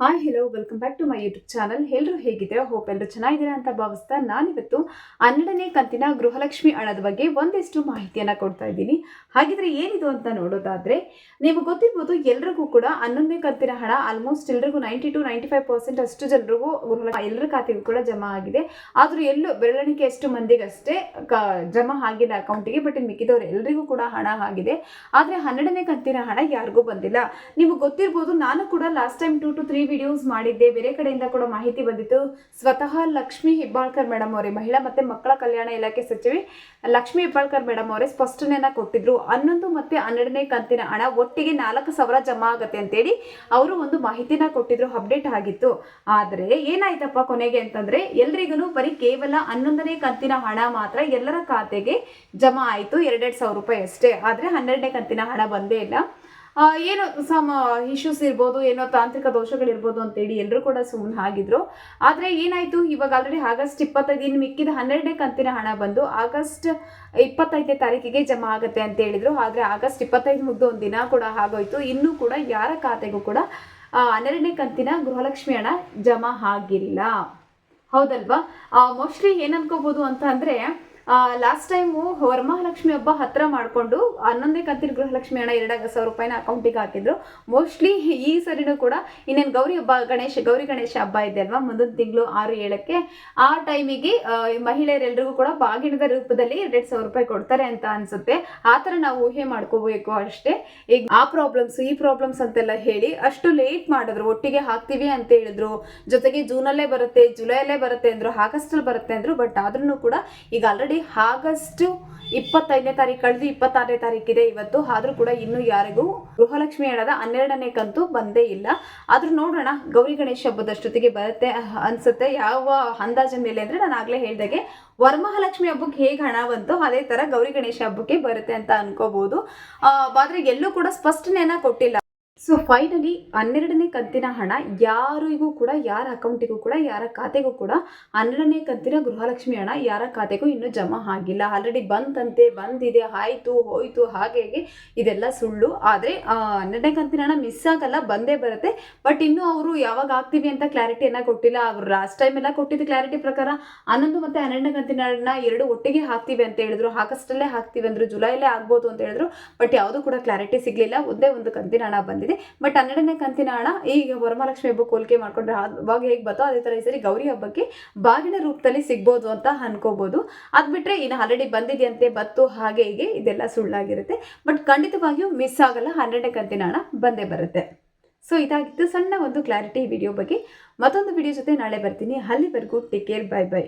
Hi hello welcome back to my YouTube channel ಎಲ್ಲರೂ ಹೇಗಿದೆ hope ಎಲ್ಲರೂ ಚೆನ್ನಾಗಿದ್ದೀರಾ ಅಂತ ಭಾವಿಸ್ತಾ ನಾನಿವತ್ತು ಹನ್ನೆರಡನೇ ಕಂತಿನ ಗೃಹಲಕ್ಷ್ಮಿ ಹಣದ ಬಗ್ಗೆ ಒಂದಿಷ್ಟು ಮಾಹಿತಿಯನ್ನು ಕೊಡ್ತಾ ಇದ್ದೀನಿ. ಹಾಗಿದ್ರೆ ಏನಿದು ಅಂತ ನೋಡೋದಾದ್ರೆ, ನೀವು ಗೊತ್ತಿರ್ಬೋದು ಎಲ್ರಿಗೂ ಕೂಡ ಹನ್ನೊಂದನೇ ಕಂತಿನ ಹಣ ಆಲ್ಮೋಸ್ಟ್ ಎಲ್ರಿಗೂ ninety two ninety five percent ಅಷ್ಟು ಜನರಿಗೂ ಗೃಹ ಎಲ್ಲರ ಖಾತೆಗೂ ಕೂಡ ಜಮಾ ಆಗಿದೆ. ಆದರೂ ಎಲ್ಲೂ ಬೆರಳಿಕೆ ಎಷ್ಟು ಮಂದಿಗಷ್ಟೇ ಕ, ಜಮಾ ಆಗಿಲ್ಲ ಅಕೌಂಟಿಗೆ ಬಟ್ ಇನ್ನು ಮಿಕ್ಕಿದವರು ಎಲ್ರಿಗೂ ಕೂಡ ಹಣ ಆಗಿದೆ. ಆದರೆ ಹನ್ನೆರಡನೇ ಕಂತಿನ ಹಣ ಯಾರಿಗೂ ಬಂದಿಲ್ಲ. ನೀವು ಗೊತ್ತಿರ್ಬೋದು ನಾನು ಕೂಡ last time two to three videos ಮಾಡಿದ್ದೆ. ಬೇರೆ ಕಡೆಯಿಂದ ಕೂಡ ಮಾಹಿತಿ ಬಂದಿತ್ತು. ಸ್ವತಃ ಲಕ್ಷ್ಮಿ ಹೆಬ್ಬಾಳ್ಕರ್ ಮೇಡಮ್ ಅವರೇ, ಮಹಿಳಾ ಮತ್ತು ಮಕ್ಕಳ ಕಲ್ಯಾಣ ಇಲಾಖೆ ಸಚಿವೆ ಲಕ್ಷ್ಮಿ ಹೆಬ್ಬಾಳ್ಕರ್ ಮೇಡಮ್ ಅವರೇ ಸ್ಪಷ್ಟನೆಯನ್ನು ಕೊಟ್ಟಿದ್ರು. ಹನ್ನೊಂದು ಮತ್ತೆ ಹನ್ನೆರಡನೇ ಕಂತಿನ ಹಣ ಒಟ್ಟಿಗೆ ನಾಲ್ಕು ಸಾವಿರ ಜಮಾ ಆಗುತ್ತೆ ಅಂತೇಳಿ ಅವರು ಒಂದು ಮಾಹಿತಿನ ಕೊಟ್ಟಿದ್ರು. ಅಪ್ಡೇಟ್ ಆಗಿತ್ತು. ಆದರೆ ಏನಾಯ್ತಪ್ಪ ಕೊನೆಗೆ ಅಂತಂದ್ರೆ ಎಲ್ರಿಗೂ ಬರೀ ಕೇವಲ ಹನ್ನೊಂದನೇ ಕಂತಿನ ಹಣ ಮಾತ್ರ ಎಲ್ಲರ ಖಾತೆಗೆ ಜಮಾ ಆಯಿತು. ಎರಡೆರಡು ಸಾವಿರ ರೂಪಾಯಿ ಅಷ್ಟೇ. ಆದರೆ ಹನ್ನೆರಡನೇ ಕಂತಿನ ಹಣ ಬಂದೇ ಇಲ್ಲ. ಏನೋ ಸಮ ಇಶ್ಯೂಸ್ ಇರ್ಬೋದು, ಏನೋ ತಾಂತ್ರಿಕ ದೋಷಗಳಿರ್ಬೋದು ಅಂತೇಳಿ ಎಲ್ಲರೂ ಕೂಡ ಸುಮ್ಮನೆ ಆಗಿದ್ರು. ಆದರೆ ಏನಾಯಿತು? ಇವಾಗ ಆಲ್ರೆಡಿ ಆಗಸ್ಟ್ ಇಪ್ಪತ್ತೈದು, ಇನ್ನು ಮಿಕ್ಕಿದ ಹನ್ನೆರಡನೇ ಕಂತಿನ ಹಣ ಬಂದು ಆಗಸ್ಟ್ ಇಪ್ಪತ್ತೈದನೇ ತಾರೀಕಿಗೆ ಜಮಾ ಆಗುತ್ತೆ ಅಂತ ಹೇಳಿದ್ರು. ಆದರೆ ಆಗಸ್ಟ್ ಇಪ್ಪತ್ತೈದು ಮುಗ್ದು ಒಂದು ದಿನ ಕೂಡ ಆಗೋಯ್ತು. ಇನ್ನೂ ಕೂಡ ಯಾರ ಖಾತೆಗೂ ಕೂಡ ಹನ್ನೆರಡನೇ ಕಂತಿನ ಗೃಹಲಕ್ಷ್ಮಿ ಹಣ ಜಮಾ ಆಗಿಲ್ಲ. ಹೌದಲ್ವಾ? ಮೋಸ್ಟ್ಲಿ ಏನು ಅನ್ಕೋಬೋದು ಅಂತ ಅಂದರೆ ಲಾಸ್ಟ್ ಟೈಮು ವರಮಹಾಲಕ್ಷ್ಮಿ ಹಬ್ಬ ಹತ್ರ ಮಾಡಿಕೊಂಡು ಹನ್ನೊಂದನೇ ಕಂತಿನ ಗೃಹಲಕ್ಷ್ಮಿ ಹಣ ಎರಡು ಸಾವಿರ ರೂಪಾಯಿನ ಅಕೌಂಟಿಗೆ ಹಾಕಿದ್ರು. ಮೋಸ್ಟ್ಲಿ ಈ ಸರಿನೂ ಕೂಡ ಇನ್ನೇನು ಗೌರಿ ಹಬ್ಬ, ಗಣೇಶ, ಗೌರಿ ಗಣೇಶ ಹಬ್ಬ ಇದೆ ಅಲ್ವಾ? ಮುಂದಿನ ತಿಂಗಳು ಆರು, ಏಳಕ್ಕೆ ಆ ಟೈಮಿಗೆ ಮಹಿಳೆಯರೆಲ್ಲರಿಗೂ ಕೂಡ ಬಾಗಿಣದ ರೂಪದಲ್ಲಿ ಎರಡೆರಡು ಸಾವಿರ ರೂಪಾಯಿ ಕೊಡ್ತಾರೆ ಅಂತ ಅನ್ಸುತ್ತೆ. ಆ ಥರ ನಾವು ಊಹೆ ಮಾಡ್ಕೋಬೇಕು ಅಷ್ಟೇ. ಈಗ ಆ ಪ್ರಾಬ್ಲಮ್ಸ್ ಈ ಪ್ರಾಬ್ಲಮ್ಸ್ ಅಂತೆಲ್ಲ ಹೇಳಿ ಅಷ್ಟು ಲೇಟ್ ಮಾಡಿದ್ರು. ಒಟ್ಟಿಗೆ ಹಾಕ್ತೀವಿ ಅಂತ ಹೇಳಿದ್ರು. ಜೊತೆಗೆ ಜೂನಲ್ಲೇ ಬರುತ್ತೆ ಜುಲೈಯಲ್ಲೇ ಬರುತ್ತೆ ಅಂದ್ರು ಆಗಸ್ಟಲ್ಲಿ ಬರುತ್ತೆ ಅಂದ್ರು ಬಟ್ ಆದ್ರೂ ಕೂಡ ಈಗ ಆಲ್ರೆಡಿ ಆಗಸ್ಟ್ ಇಪ್ಪತ್ತೈದನೇ ತಾರೀಕು, ಕಳೆದು ಇಪ್ಪತ್ತಾರನೇ ತಾರೀಕಿದೆ ಇವತ್ತು. ಆದರೂ ಕೂಡ ಇನ್ನೂ ಯಾರಿಗೂ ಗೃಹಲಕ್ಷ್ಮಿ ಹಣದ ಹನ್ನೆರಡನೇ ಕಂತು ಬಂದೇ ಇಲ್ಲ. ಆದರೂ ನೋಡೋಣ, ಗೌರಿ ಗಣೇಶ ಹಬ್ಬದಷ್ಟೊತ್ತಿಗೆ ಬರುತ್ತೆ ಅನ್ಸುತ್ತೆ. ಯಾವ ಅಂದಾಜಿನ ಮೇಲೆ ಅಂದರೆ ನಾನು ಆಗಲೇ ಹೇಳಿದಾಗೆ ವರಮಹಾಲಕ್ಷ್ಮಿ ಹಬ್ಬಕ್ಕೆ ಹೇಗೆ ಹಣ ಬಂತು ಅದೇ ಥರ ಗೌರಿ ಗಣೇಶ ಹಬ್ಬಕ್ಕೆ ಬರುತ್ತೆ ಅಂತ ಅನ್ಕೋಬಹುದು ಆದರೆ ಎಲ್ಲೂ ಕೂಡ ಸ್ಪಷ್ಟನೆಯನ್ನ ಕೊಟ್ಟಿಲ್ಲ. ಸೊ ಫೈನಲಿ ಹನ್ನೆರಡನೇ ಕಂತಿನ ಹಣ ಯಾರಿಗೂ ಕೂಡ, ಯಾರ ಅಕೌಂಟಿಗೂ ಕೂಡ, ಯಾರ ಖಾತೆಗೂ ಕೂಡ ಹನ್ನೆರಡನೇ ಕಂತಿನ ಗೃಹಲಕ್ಷ್ಮಿ ಹಣ ಯಾರ ಖಾತೆಗೂ ಇನ್ನೂ ಜಮಾ ಆಗಿಲ್ಲ. ಆಲ್ರೆಡಿ ಬಂತಂತೆ, ಬಂದಿದೆ, ಆಯಿತು, ಹೋಯಿತು, ಹಾಗೆ, ಹೀಗೆ, ಇದೆಲ್ಲ ಸುಳ್ಳು. ಆದರೆ ಹನ್ನೆರಡನೇ ಕಂತಿನ ಹಣ ಮಿಸ್ ಆಗಲ್ಲ, ಬಂದೇ ಬರುತ್ತೆ. ಬಟ್ ಇನ್ನೂ ಅವರು ಯಾವಾಗ ಆಗ್ತೀವಿ ಅಂತ ಕ್ಲಾರಿಟಿಯನ್ನು ಕೊಟ್ಟಿಲ್ಲ. ಅವರು ಲಾಸ್ಟ್ ಟೈಮ್ ಎಲ್ಲ ಕೊಟ್ಟಿದ್ದ ಕ್ಲಾರಿಟಿ ಪ್ರಕಾರ ಹನ್ನೊಂದು ಮತ್ತು ಹನ್ನೆರಡನೇ ಕಂತಿನ ಹಣ ಎರಡು ಒಟ್ಟಿಗೆ ಹಾಕ್ತೀವಿ ಅಂತ ಹೇಳಿದ್ರು. ಆಗಸ್ಟಲ್ಲೇ ಹಾಕ್ತೀವಿ ಅಂದರು. ಜುಲೈಲೇ ಆಗ್ಬೋದು ಅಂತ ಹೇಳಿದ್ರು. ಬಟ್ ಯಾವುದೂ ಕೂಡ ಕ್ಲಾರಿಟಿ ಸಿಗಲಿಲ್ಲ. ಒಂದೇ ಒಂದು ಕಂತಿನ ಹಣ ಬಂದಿದೆ. ಬಟ್ ಹನ್ನೆರಡನೇ ಕಂತಿನ ಹಣ ಈಗ ವರಮಹಾಲಕ್ಷ್ಮಿ ಹಬ್ಬಕ್ಕೆ ಹೋಲಿಕೆ ಮಾಡ್ಕೊಂಡ್ರೆ ಅವಾಗ ಹೇಗೆ ಬತ್ತೋ ಅದೇ ಥರ ಈ ಸರಿ ಗೌರಿ ಹಬ್ಬಕ್ಕೆ ಬಾಗಿನ ರೂಪದಲ್ಲಿ ಸಿಗ್ಬೋದು ಅಂತ ಅನ್ಕೋಬೋದು. ಅದು ಬಿಟ್ಟರೆ ಇನ್ನು ಆಲ್ರೆಡಿ ಬಂದಿದೆಯಂತೆ ಬತ್ತು ಹಾಗೆ, ಹೀಗೆ, ಇದೆಲ್ಲ ಸುಳ್ಳಾಗಿರುತ್ತೆ. ಬಟ್ ಖಂಡಿತವಾಗಿಯೂ ಮಿಸ್ ಆಗಲ್ಲ, ಹನ್ನೆರಡನೇ ಕಂತಿನ ಹಣ ಬಂದೇ ಬರುತ್ತೆ. ಸೊ ಇದಾಗಿತ್ತು ಸಣ್ಣ ಒಂದು ಕ್ಲಾರಿಟಿ ವಿಡಿಯೋ ಬಗ್ಗೆ. ಮತ್ತೊಂದು ವಿಡಿಯೋ ಜೊತೆ ನಾಳೆ ಬರ್ತೀನಿ. ಅಲ್ಲಿವರೆಗೂ ಟೇಕ್ ಕೇರ್ ಬೈ ಬೈ